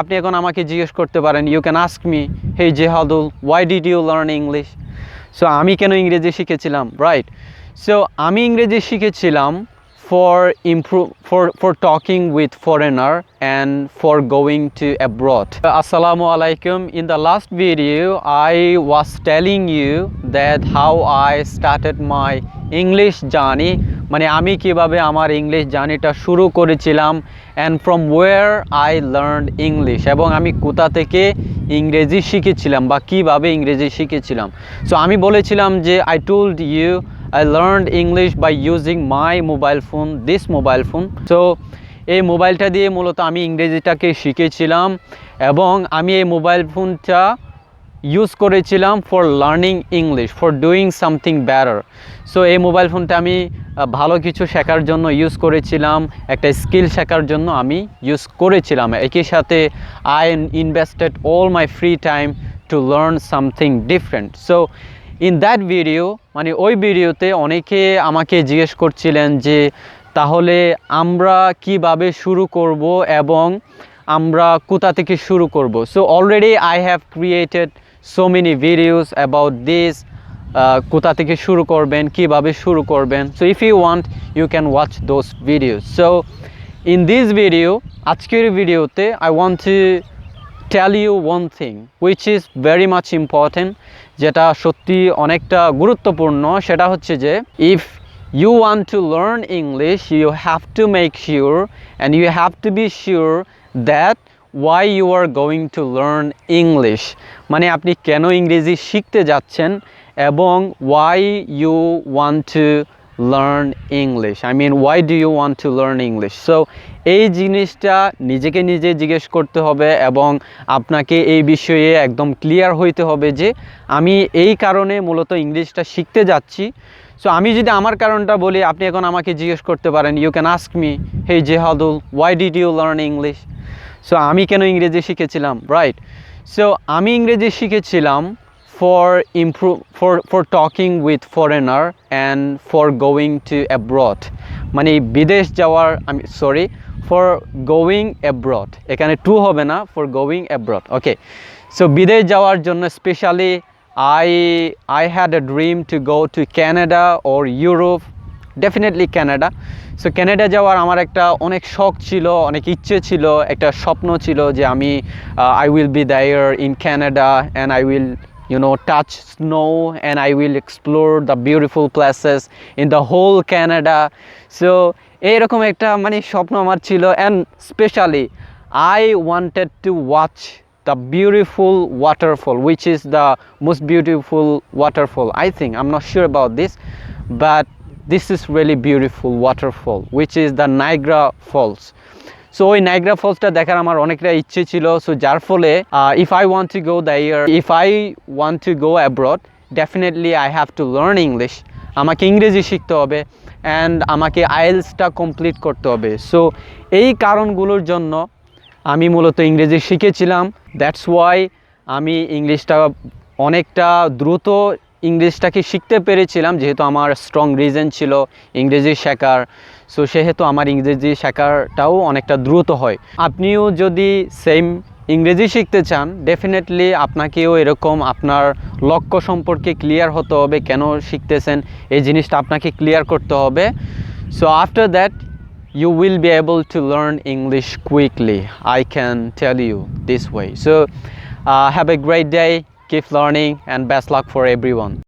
আপনি এখন আমাকে জিজ্ঞেস করতে পারেন you can ask me hey Jehadul why did you learn English so আমি কেন ইংরেজি শিখেছিলাম? রাইট সো আমি ইংরেজি শিখেছিলাম for improve for for talking with foreigner and for going to abroad আসসালামু আলাইকুম in the last video I was telling you that how I started my English journey মানে আমি কীভাবে আমার ইংলিশ জার্নিটা শুরু করেছিলাম and from where I learn English এবং আমি কোথা থেকে ইংরেজি শিখেছিলাম বা কীভাবে ইংরেজি শিখেছিলাম। সো আমি বলেছিলাম যে I told you I learn English by using my mobile phone this mobile phone so এই মোবাইলটা দিয়ে মূলত আমি ইংরেজিটাকে শিখেছিলাম এবং আমি এই মোবাইল ফোনটা ইউজ করেছিলাম for learning English for doing something better so এই মোবাইল ফোনটা আমি ভালো কিছু শেখার জন্য ইউজ করেছিলাম, একটা স্কিল শেখার জন্য আমি ইউজ করেছিলাম। একই সাথে I invested all my free time to learn something different so in that video মানে ওই ভিডিওতে অনেকে আমাকে জিজ্ঞেস করছিলেন যে, তাহলে আমরা কীভাবে শুরু করব এবং আমরা কোথা থেকে শুরু করব? So already I have created so many videos about this কোথা থেকে শুরু করবেন কীভাবে শুরু করবেন। So if you want you can watch those video so in this video আজকের ভিডিওতে I want to tell you one thing which is very much important যেটা সত্যি অনেকটা গুরুত্বপূর্ণ। সেটা হচ্ছে যে if you want to learn English, you have to make sure and you have to be sure that why you are going to learn English. মানে আপনি কেন ইংরেজি শিখতে যাচ্ছেন এবং why you want to learn English. I mean, why do you want to learn English? So, এই জিনিসটা নিজেকে নিজে জিজ্ঞেস করতে হবে এবং আপনাকে এই বিষয়ে একদম ক্লিয়ার হইতে হবে যে আমি এই কারণে মূলত ইংলিশটা শিখতে যাচ্ছি। সো আমি যদি আমার কারণটা বলি, আপনি এখন আমাকে জিজ্ঞেস করতে পারেন you can ask me hey Jehadul why did you learn English so আমি কেন ইংরেজি শিখেছিলাম? রাইট সো আমি ইংরেজি শিখেছিলাম for improve for for talking with foreigner and for going to abroad মানে বিদেশ যাওয়ার, আমি সরি ফর গোয়িং অ্যাব্রড এখানে টু হবে না for going abroad okay so বিদেশ যাওয়ার জন্য specially I I had a dream to go to Canada or Europe definitely Canada so Canada যাওয়ার আমার একটা অনেক শখ ছিল, অনেক ইচ্ছে ছিল, একটা স্বপ্ন ছিল যে আমি I will be there in Canada and I will you know touch snow and I will explore the beautiful places in the whole Canada so এইরকম একটা মানে স্বপ্ন আমার ছিল and specially I wanted to watch the beautiful waterfall which is the most beautiful waterfall I think am not sure about this but this is really beautiful waterfall, which is the niagara falls. So ওই Niagara ফলসটা দেখার আমার অনেকটা ইচ্ছে ছিল। So যার ফলে if I want to go the year if I want to go abroad definitely I have to learn English আমাকে ইংরেজি শিখতে হবে অ্যান্ড আমাকে আইএলসটা কমপ্লিট করতে হবে। সো এই কারণগুলোর জন্য আমি মূলত ইংরেজি শিখেছিলাম। দ্যাটস ওয়াই আমি ইংলিশটা অনেকটা দ্রুত ইংলিশটাকে শিখতে পেরেছিলাম যেহেতু আমার স্ট্রং রিজন ছিল ইংরেজি শেখার সো সেহেতু আমার ইংরেজি শেখারটাও অনেকটা দ্রুত হয় আপনিও যদি সেম ইংরেজি শিখতে চান ডেফিনেটলি আপনাকেও এরকম আপনার লক্ষ্য সম্পর্কে ক্লিয়ার হতে হবে কেন শিখতেছেন এই জিনিসটা আপনাকে ক্লিয়ার করতে হবে so after that will be able to learn English quickly. I can tell you this way. So, uh, have a great day, keep learning, and best luck for everyone.